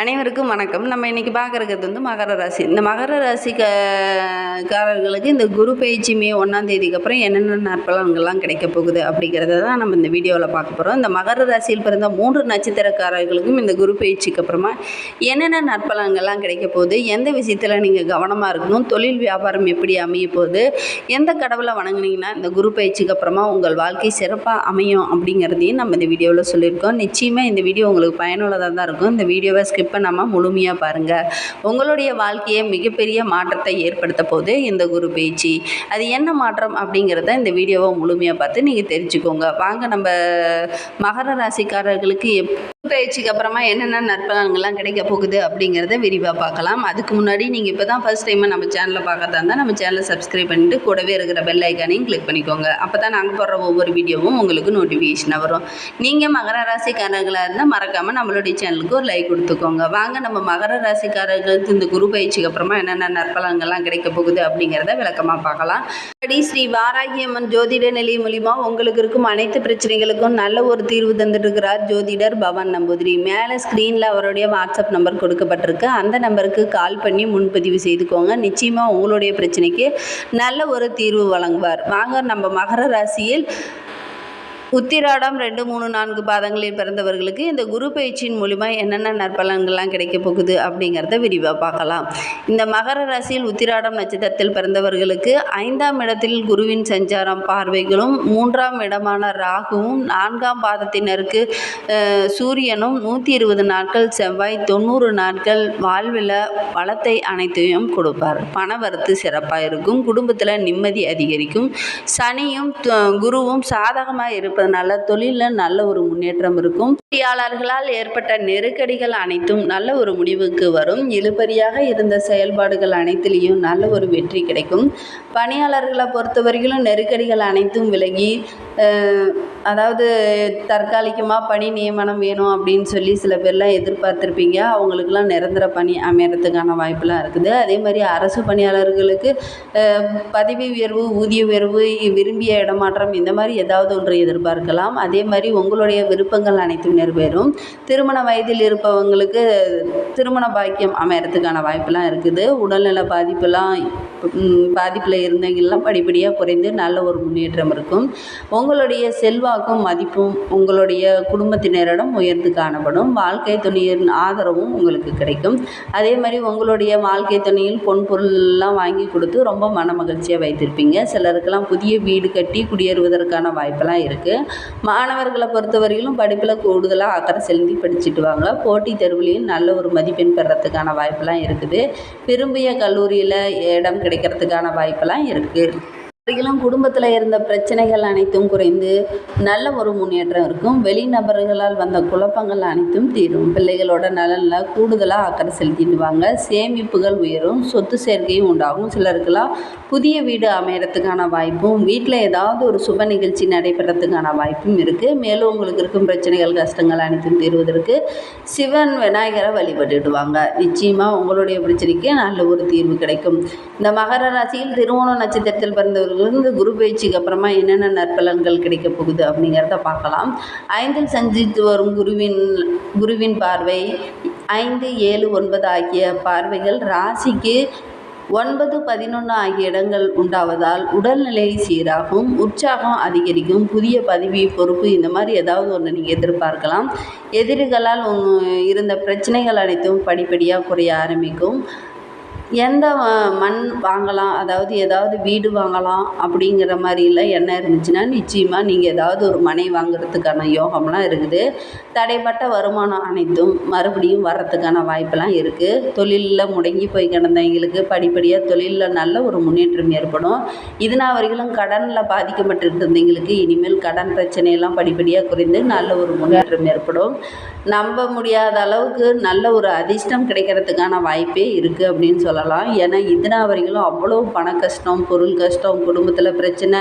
அனைவருக்கும் வணக்கம். நம்ம இன்றைக்கி பார்க்குறது வந்து மகர ராசி. இந்த மகர ராசி காரர்களுக்கு இந்த குரு பயிற்சி மே ஒன்றாம் தேதிக்கு அப்புறம் என்னென்ன நற்பலன்கள்லாம் கிடைக்க போகுது அப்படிங்கிறத தான் நம்ம இந்த வீடியோவில் பார்க்க போகிறோம் இந்த மகர ராசியில் பிறந்த மூன்று நட்சத்திரக்காரர்களுக்கும் இந்த குரு பயிற்சிக்கு அப்புறமா என்னென்ன நற்பலன்கள்லாம் கிடைக்க போகுது? எந்த விஷயத்தில் நீங்கள் கவனமாக இருக்கணும்? தொழில் வியாபாரம் எப்படி அமைய போகுது? எந்த கடவுளை வணங்குனீங்கன்னா இந்த குரு பயிற்சிக்கு அப்புறமா உங்கள் வாழ்க்கை சிறப்பாக அமையும் அப்படிங்கிறதையும் நம்ம இந்த வீடியோவில் சொல்லியிருக்கோம். நிச்சயமாக இந்த வீடியோ உங்களுக்கு பயனுள்ளதாக தான் இருக்கும். இந்த வீடியோவை ஸ்கிப் பண்ணாமல் முழுமையாக பாருங்கள் உங்களுடைய வாழ்க்கையை மிகப்பெரிய மாற்றத்தை ஏற்படுத்த போது இந்த குரு பேச்சு. அது என்ன மாற்றம் அப்படிங்கிறத இந்த வீடியோவை முழுமையாக பார்த்து நீங்கள் தெரிஞ்சுக்கோங்க. வாங்க நம்ம மகர ராசிக்காரர்களுக்கு எப் பயிற்சிக்கு அப்புறமா என்னென்ன நற்பலன்கள்லாம் கிடைக்க போகுது அப்படிங்கிறத விரிவாக பார்க்கலாம். அதுக்கு முன்னாடி நீங்கள் இப்போ தான் ஃபஸ்ட் டைமாக நம்ம சேனலை பார்க்கறதா இருந்தால் நம்ம சேனலை சப்ஸ்கிரைப் பண்ணிட்டு கூடவே இருக்கிற பெல் ஐக்கானையும் கிளிக் பண்ணிக்கோங்க. அப்போ தான் நாங்கள் போடுற ஒவ்வொரு வீடியோவும் உங்களுக்கு நோட்டிஃபிகேஷனாக வரும். நீங்கள் மகர ராசிக்காரர்களாக இருந்தால் மறக்காமல் நம்மளுடைய சேனலுக்கு ஒரு லைக் கொடுத்துக்கோங்க. வாங்க நம்ம மகர ராசிக்காரர்களுக்கு இந்த குரு பயிற்சிக்கு அப்புறமா என்னென்ன நற்பலன்கள்லாம் கிடைக்க போகுது அப்படிங்கிறத விளக்கமாக பார்க்கலாம். அடி ஸ்ரீ வாராகியம்மன் ஜோதிட நிலை மூலிமா உங்களுக்கு இருக்கும் அனைத்து பிரச்சனைகளுக்கும் நல்ல ஒரு தீர்வு தந்துட்டு இருக்கிறார் ஜோதிடர் பவன் நம்பூதிரி. மேலே ஸ்க்ரீனில் அவருடைய வாட்ஸ்அப் நம்பர் கொடுக்கப்பட்டிருக்கு. அந்த நம்பருக்கு கால் பண்ணி முன்பதிவு செய்துக்கோங்க. நிச்சயமாக உங்களுடைய பிரச்சனைக்கு நல்ல ஒரு தீர்வு வழங்குவார். வாங்க நம்ம மகர ராசியில் உத்திராடம் ரெண்டு மூணு நான்கு பாதங்களில் பிறந்தவர்களுக்கு இந்த குரு பயிற்சியின் மூலிமா என்னென்ன நற்பலன்கள்லாம் கிடைக்க போகுது அப்படிங்கிறத விரிவாக பார்க்கலாம். இந்த மகர ராசியில் உத்திராடம் நட்சத்திரத்தில் பிறந்தவர்களுக்கு ஐந்தாம் இடத்தில் குருவின் சஞ்சாரம் பார்வைகளும் மூன்றாம் இடமான ராகுவும் நான்காம் பாதத்தினருக்கு சூரியனும் நூற்றி இருபது நாட்கள் செவ்வாய் தொண்ணூறு நாட்கள் வாழ்வில் வளத்தை அனைத்தையும் கொடுப்பார். பணவரத்து சிறப்பாக இருக்கும் குடும்பத்தில் நிம்மதி அதிகரிக்கும். சனியும் குருவும் சாதகமாக இருப்பதனால தொழிலில் நல்ல ஒரு முன்னேற்றம் இருக்கும். போட்டியாளர்களால் ஏற்பட்ட நெருக்கடிகள் அனைத்தும் நல்ல ஒரு முடிவுக்கு வரும். இழுபறியாக இருந்த செயல்பாடுகள் அனைத்திலையும் நல்ல ஒரு வெற்றி கிடைக்கும். பணியாளர்களை பொறுத்தவரையிலும் நெருக்கடிகள் அனைத்தும் விலகி அதாவது தற்காலிகமாக பணி நியமனம் வேணும் அப்படின்னு சொல்லி சில பேர்லாம் எதிர்பார்த்துருப்பீங்க. அவங்களுக்குலாம் நிரந்தர பணி அமையறதுக்கான வாய்ப்பெலாம் இருக்குது. அதே மாதிரி அரசு பணியாளர்களுக்கு பதவி உயர்வு ஊதிய உயர்வு விரும்பிய இடமாற்றம் இந்த மாதிரி ஏதாவது ஒன்று எதிர்பார்க்கலாம். அதே மாதிரி உங்களுடைய விருப்பங்கள் அனைத்தும் நிறைவேறும். திருமண வயதில் இருப்பவங்களுக்கு திருமண பாக்கியம் அமையறதுக்கான வாய்ப்பெல்லாம் இருக்குது. உடல்நல பாதிப்பெல்லாம் பாதிப்பில் இருந்தவங்கெல்லாம் படிப்படியாக குறைந்து நல்ல ஒரு முன்னேற்றம் இருக்கும். உங்களுடைய செல்வாக்கும் மதிப்பும் உங்களுடைய குடும்பத்தினரிடம் உயர்ந்து காணப்படும். வாழ்க்கை துணையின் ஆதரவும் உங்களுக்கு கிடைக்கும். அதே மாதிரி உங்களுடைய வாழ்க்கை துணையில் பொன் பொருள்லாம் வாங்கி கொடுத்து ரொம்ப மன மகிழ்ச்சியாக வைத்திருப்பீங்க. சிலருக்கெல்லாம் புதிய வீடு கட்டி குடியேறுவதற்கான வாய்ப்பெல்லாம் இருக்குது மாணவர்களை பொறுத்தவரையிலும் படிப்பில் கூடுதலாக அக்கறை செலுத்தி படிச்சுட்டு வாங்க. போட்டித் தேர்வுலையும் நல்ல ஒரு மதிப்பெண் பெறத்துக்கான வாய்ப்பெல்லாம் இருக்குது. விரும்பிய கல்லூரியில் இடம் கிடைக்கிறதுக்கான வாய்ப்பெல்லாம் இருக்குது வரையிலும் குடும்பத்தில் இருந்த பிரச்சனைகள் அனைத்தும் குறைந்து நல்ல ஒரு முன்னேற்றம் இருக்கும். வெளிநபர்களால் வந்த குழப்பங்கள் அனைத்தும் தீரும். பிள்ளைகளோட நலனில் கூடுதலாக அக்கறை செலுத்திடுவாங்க. சேமிப்புகள் உயரும். சொத்து சேர்க்கையும் உண்டாகும். சிலருக்கெல்லாம் புதிய வீடு அமையறதுக்கான வாய்ப்பும் வீட்டில் ஏதாவது ஒரு சுப நிகழ்ச்சி நடைபெறத்துக்கான வாய்ப்பும் இருக்குது மேலும் உங்களுக்கு இருக்கும் பிரச்சனைகள் கஷ்டங்கள் அனைத்தும் தீர்வதற்கு சிவன் விநாயகரை வழிபட்டுடுவாங்க. நிச்சயமாக உங்களுடைய பிரச்சனைக்கு நல்ல ஒரு தீர்வு கிடைக்கும். இந்த மகர ராசியில் திருவோண நட்சத்திரத்தில் பிறந்தவர்கள் இந்த குரு பயிற்சிக்கு அப்புறமா என்னென்ன நற்பலன்கள் கிடைக்க போகுது அப்படிங்கிறத பார்க்கலாம். ஐந்தில் சஞ்சித்து வரும் குருவின் குருவின் பார்வை ஐந்து ஏழு ஒன்பது ஆகிய பார்வைகள் ராசிக்கு ஒன்பது பதினொன்று ஆகிய இடங்கள் உண்டாவதால் உடல்நிலை சீராகும் உற்சாகம் அதிகரிக்கும் புதிய பதவி பொறுப்பு இந்த மாதிரி ஏதாவது ஒன்று நீங்கள் எதிர்பார்க்கலாம். எதிரிகளால் இருந்த பிரச்சனைகள் அனைத்தும் படிப்படியாக குறைய ஆரம்பிக்கும். எந்த மண் வாங்கலாம் அதாவது ஏதாவது வீடு வாங்கலாம் அப்படிங்கிற மாதிரிலாம் எண்ணம் இருந்துச்சுன்னா நிச்சயமாக நீங்கள் ஏதாவது ஒரு மனை வாங்குறதுக்கான யோகம்லாம் இருக்குது. தடைப்பட்ட வருமானம் அனைத்தும் மறுபடியும் வர்றதுக்கான வாய்ப்பெல்லாம் இருக்குது தொழிலில் முடங்கி போய் கிடந்தவங்களுக்கு படிப்படியாக தொழிலில் நல்ல ஒரு முன்னேற்றம் ஏற்படும். இதனால் வரைக்கும் கடனில் பாதிக்கப்பட்டிருந்தவங்களுக்கு இனிமேல் கடன் பிரச்சனையெல்லாம் படிப்படியாக குறைந்து நல்ல ஒரு முன்னேற்றம் ஏற்படும். நம்ப முடியாத அளவுக்கு நல்ல ஒரு அதிர்ஷ்டம் கிடைக்கிறதுக்கான வாய்ப்பே இருக்குது அப்படின்னு சொல்லலாம். ஏன்னா இதனால் வரைக்கும் அவ்வளோ பண கஷ்டம் பொருள் கஷ்டம் குடும்பத்தில் பிரச்சனை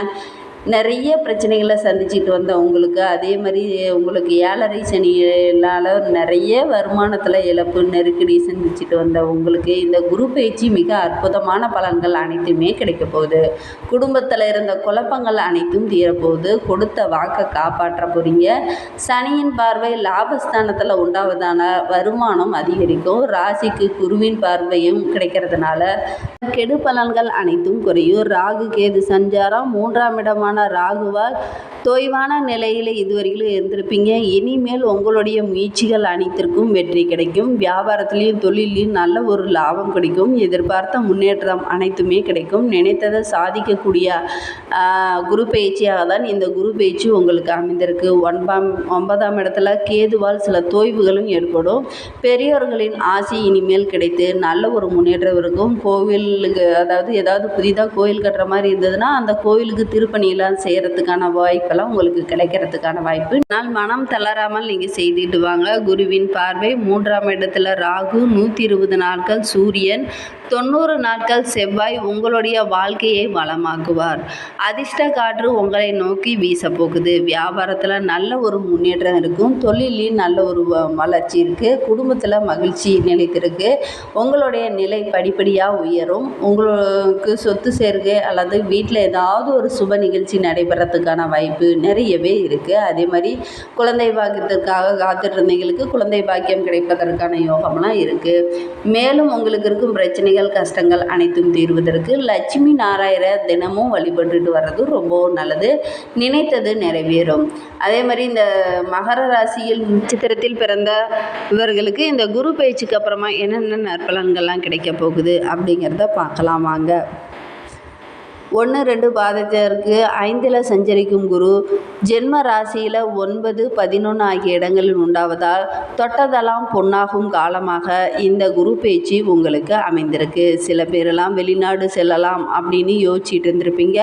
நிறைய பிரச்சனைகளை சந்திச்சுட்டு வந்த உங்களுக்கு அதே மாதிரி உங்களுக்கு ஏழரை சனியினால் நிறைய வருமானத்தில் இழப்பு நெருக்கடி சந்திச்சுட்டு வந்த உங்களுக்கு இந்த குரு பயிற்சி மிக அற்புதமான பலன்கள் அனைத்துமே கிடைக்க போகுது. குடும்பத்தில் இருந்த குழப்பங்கள் அனைத்தும் தீரப்போகுது. கொடுத்த வாக்கை காப்பாற்ற போகிறீங்க சனியின் பார்வை லாபஸ்தானத்தில் உண்டாவதான வருமானம் அதிகரிக்கும். ராசிக்கு குருவின் பார்வையும் கிடைக்கிறதுனால கெடு பலன்கள் அனைத்தும் குறையும். ராகு கேது சஞ்சாரம் மூன்றாம் இடமான ராகுவால் தொய்வான நிலையில் இதுவரையிலும் இருந்திருப்பீங்க. இனிமேல் உங்களுடைய முயற்சிகள் அனைத்திற்கும் வெற்றி கிடைக்கும். வியாபாரத்துலேயும் தொழிலையும் நல்ல ஒரு லாபம் கிடைக்கும். எதிர்பார்த்த முன்னேற்றம் அனைத்துமே கிடைக்கும். நினைத்ததை சாதிக்கக்கூடிய குரு பயிற்சியாக தான் இந்த குரு பயிற்சி உங்களுக்கு அமைந்திருக்கு. ஒன்பாம் ஒன்பதாம் இடத்துல கேதுவால் சில தொய்வுகளும் ஏற்படும். பெரியோர்களின் ஆசி இனிமேல் கிடைத்து நல்ல ஒரு முன்னேற்றம் இருக்கும். கோவிலுக்கு அதாவது ஏதாவது புதிதாக கோயில் கட்டுற மாதிரி இருந்ததுன்னா அந்த கோவிலுக்கு திருப்பணியெல்லாம் செய்கிறதுக்கான வாய்ப்பெல்லாம் உங்களுக்கு கிடைக்கிறதுக்கான வாய்ப்பு. நாள் மனம் தளராமல் நீங்கள் செய்துட்டு வாங்க. குருவின் பார்வை மூன்றாம் இடத்துல ராகு நூற்றி இருபது நாட்கள் சூரியன் தொண்ணூறு நாட்கள் செவ்வாய் உங்களுடைய வாழ்க்கையை வளமாக்குவார். அதிர்ஷ்ட காற்று உங்களை நோக்கி வீச போகுது வியாபாரத்தில் நல்ல ஒரு முன்னேற்றம் இருக்கும். தொழிலையும் நல்ல ஒரு வ- வளர்ச்சி இருக்குது குடும்பத்தில் மகிழ்ச்சி நிலைத்திருக்கு. உங்களுடைய நிலை படிப்படியாக உயரும். உங்களுக்கு சொத்து சேர்க்கை அல்லது வீட்டில் ஏதாவது ஒரு சுப நிகழ்ச்சி நடைபெறத்துக்கான வாய்ப்பு நிறையவே இருக்குது அதே மாதிரி குழந்தை பாக்கியத்திற்காக காத்துட்ருந்தவங்களுக்கு குழந்தை பாக்கியம் கிடைப்பதற்கான யோகம்லாம் இருக்குது மேலும் உங்களுக்கு இருக்கும் பிரச்சனைகள் கஷ்டங்கள் அனைத்தும் தீர்வதற்கு லட்சுமி நாராயண தினமும் வழிபட்டுட்டு வர்றது ரொம்பவும் நல்லது. நினைத்தது நிறைவேறும். அதே மாதிரி இந்த மகர ராசியில் நட்சத்திரத்தில் பிறந்த இவர்களுக்கு இந்த குரு பயிற்சிக்கு அப்புறமா என்னென்ன நற்பலன்கள்லாம் கிடைக்க போகுது அப்படிங்கிறத பார்க்கலாம் வாங்க. ஒன்று ரெண்டு பாதத்திற்கு ஐந்தில் சஞ்சரிக்கும் குரு. ஜென்ம ராசியில் ஒன்பது பதினொன்று ஆகிய இடங்களில் உண்டாவதால் தொட்டதெல்லாம் பொன்னாகும் காலமாக இந்த குரு பேச்சு உங்களுக்கு அமைந்திருக்கு. சில பேரெல்லாம் வெளிநாடு செல்லலாம் அப்படின்னு யோசிச்சுட்டு இருந்திருப்பீங்க.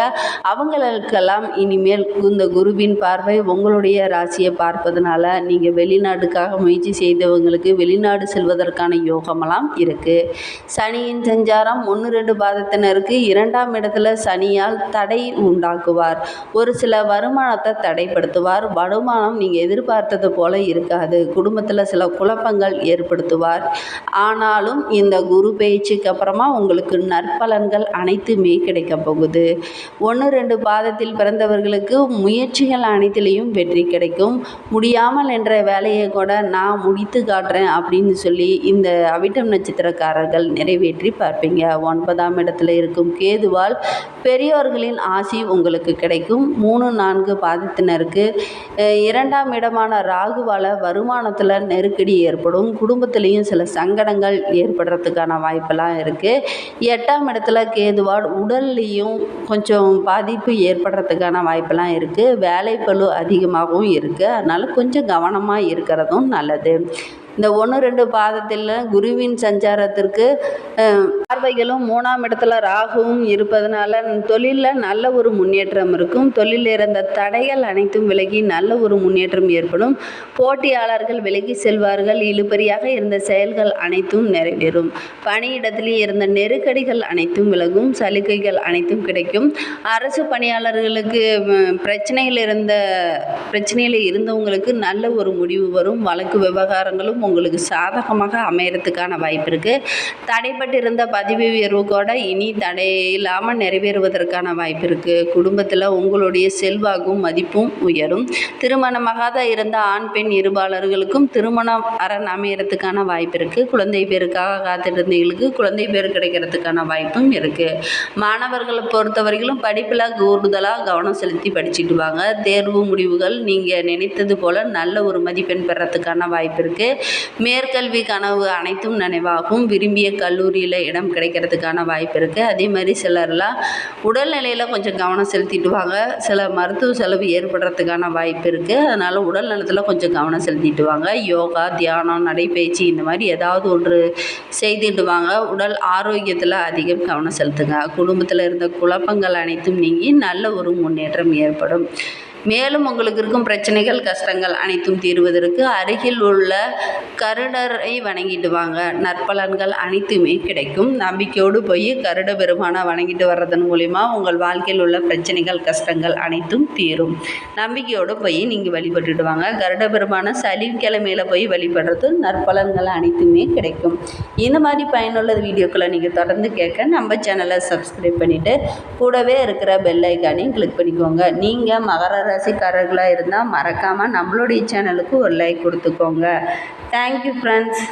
அவங்களுக்கெல்லாம் இனிமேல் இந்த குருவின் பார்வை உங்களுடைய ராசியை பார்ப்பதனால நீங்கள் வெளிநாட்டுக்காக முயற்சி செய்தவங்களுக்கு வெளிநாடு செல்வதற்கான யோகமெல்லாம் இருக்குது சனியின் சஞ்சாரம் ஒன்று ரெண்டு பாதத்தினருக்கு இரண்டாம் இடத்துல தனியால் தடை உண்டாக்குவார். ஒரு சில வருமானத்தை தடைப்படுத்துவார். வருமானம் நீங்கள் எதிர்பார்த்தது போல இருக்காது. குடும்பத்தில் சில குழப்பங்கள் ஏற்படுத்துவார். ஆனாலும் இந்த குரு பயிற்சிக்கு அப்புறமா உங்களுக்கு நற்பலன்கள் அனைத்துமே கிடைக்க போகுது. ஒன்று ரெண்டு பாதத்தில் பிறந்தவர்களுக்கு முயற்சிகள் அனைத்திலையும் வெற்றி கிடைக்கும். முடியாமல் என்ற வேலையை கூட நான் முடித்து காட்டுறேன் அப்படின்னு சொல்லி இந்த அவிட்டம் நட்சத்திரக்காரர்கள் நிறைவேற்றி பார்ப்பீங்க. ஒன்பதாம் இடத்துல இருக்கும் கேதுவால் பெரியோர்களின் ஆசி உங்களுக்கு கிடைக்கும். மூணு நான்கு பாதத்தினருக்கு இரண்டாம் இடமான ராகுவால் வருமானத்தில் நெருக்கடி ஏற்படும். குடும்பத்திலையும் சில சங்கடங்கள் ஏற்படுறதுக்கான வாய்ப்பெல்லாம் இருக்குது எட்டாம் இடத்துல கேதுவால் உடல்லையும் கொஞ்சம் பாதிப்பு ஏற்படுறதுக்கான வாய்ப்பெல்லாம் இருக்குது வேலைப்பளு அதிகமாகவும் இருக்குது அதனால் கொஞ்சம் கவனமாக இருக்கிறதும் நல்லது. இந்த ஒன்று ரெண்டு பாதத்தில் குருவின் சஞ்சாரத்திற்கு பார்வைகளும் மூணாம் இடத்துல ராகுவும் இருப்பதனால தொழிலில் நல்ல ஒரு முன்னேற்றம் இருக்கும். தொழிலில் இருந்த தடைகள் அனைத்தும் விலகி நல்ல ஒரு முன்னேற்றம் ஏற்படும். போட்டியாளர்கள் விலகி செல்வார்கள். இழுபறியாக இருந்த செயல்கள் அனைத்தும் நிறைவேறும். பணியிடத்திலே இருந்த நெருக்கடிகள் அனைத்தும் விலகும். சலுகைகள் அனைத்தும் கிடைக்கும். அரசு பணியாளர்களுக்கு பிரச்சனையில் இருந்த பிரச்சனையில் இருந்தவங்களுக்கு நல்ல ஒரு முடிவு வரும். வழக்கு விவகாரங்களும் உங்களுக்கு சாதகமாக அமையறதுக்கான வாய்ப்பு இருக்குது தடைப்பட்டு இருந்த பதவி உயர்வு கூட இனி தடை இல்லாமல் நிறைவேறுவதற்கான வாய்ப்பு இருக்குது குடும்பத்தில் உங்களுடைய செல்வாக்கும் மதிப்பும் உயரும். திருமணமாகாத இருந்த ஆண் பெண் இருபாளர்களுக்கும் திருமணம் அரண் அமையறதுக்கான வாய்ப்பு இருக்குது குழந்தை பேருக்காக காத்திருந்தவங்களுக்கு குழந்தை பேர் கிடைக்கிறதுக்கான வாய்ப்பும் இருக்குது மாணவர்களை பொறுத்தவரையிலும் படிப்பில் கூடுதலாக கவனம் செலுத்தி படிச்சுட்டு வாங்க. தேர்வு முடிவுகள் நீங்கள் நினைத்தது போல் நல்ல ஒரு மதிப்பெண் பெறத்துக்கான வாய்ப்பு இருக்குது மேற்கல்வி கனவு அனைத்தும் நினைவாகும். விரும்பிய கல்லூரியில் இடம் கிடைக்கிறதுக்கான வாய்ப்பு இருக்குது அதே மாதிரி சிலர்லாம் உடல்நிலையில் கொஞ்சம் கவனம் செலுத்திட்டு வாங்க சில மருத்துவ செலவு ஏற்படுறதுக்கான வாய்ப்பு இருக்குது அதனால் உடல் நலத்தில் கொஞ்சம் கவனம் செலுத்திட்டு வாங்க யோகா தியானம் நடைப்பயிற்சி இந்த மாதிரி ஏதாவது ஒன்று செய்துட்டு வாங்க உடல் ஆரோக்கியத்தில் அதிகம் கவனம் செலுத்துங்க. குடும்பத்தில் இருந்த குழப்பங்கள் அனைத்தும் நீங்கி நல்ல ஒரு முன்னேற்றம் ஏற்படும். மேலும் உங்களுக்கு இருக்கும் பிரச்சனைகள் கஷ்டங்கள் அனைத்தும் தீர்வதற்கு அருகில் உள்ள கருடரை வணங்கிட்டு வாங்க. நற்பலன்கள் அனைத்துமே கிடைக்கும். நம்பிக்கையோடு போய் கருட பெருமானை வணங்கிட்டு வர்றதன் மூலிமா உங்கள் வாழ்க்கையில் உள்ள பிரச்சனைகள் கஷ்டங்கள் அனைத்தும் தீரும். நம்பிக்கையோடு போய் நீங்கள் வழிபட்டுட்டு வாங்க. கருட பெருமானை சனிக்கிழமையில போய் வழிபடுறது நற்பலன்கள் அனைத்துமே கிடைக்கும். இந்த மாதிரி பயனுள்ள வீடியோக்களை நீங்கள் தொடர்ந்து கேட்க நம்ம சேனலை சப்ஸ்கிரைப் பண்ணிவிட்டு கூடவே இருக்கிற பெல் ஐக்கானையும் கிளிக் பண்ணிக்கோங்க. நீங்கள் மகர ராசிக்காரர்களாக இருந்தால் மறக்காமல் நம்மளுடைய சேனலுக்கு ஒரு லைக் கொடுத்துக்கோங்க. Thank you friends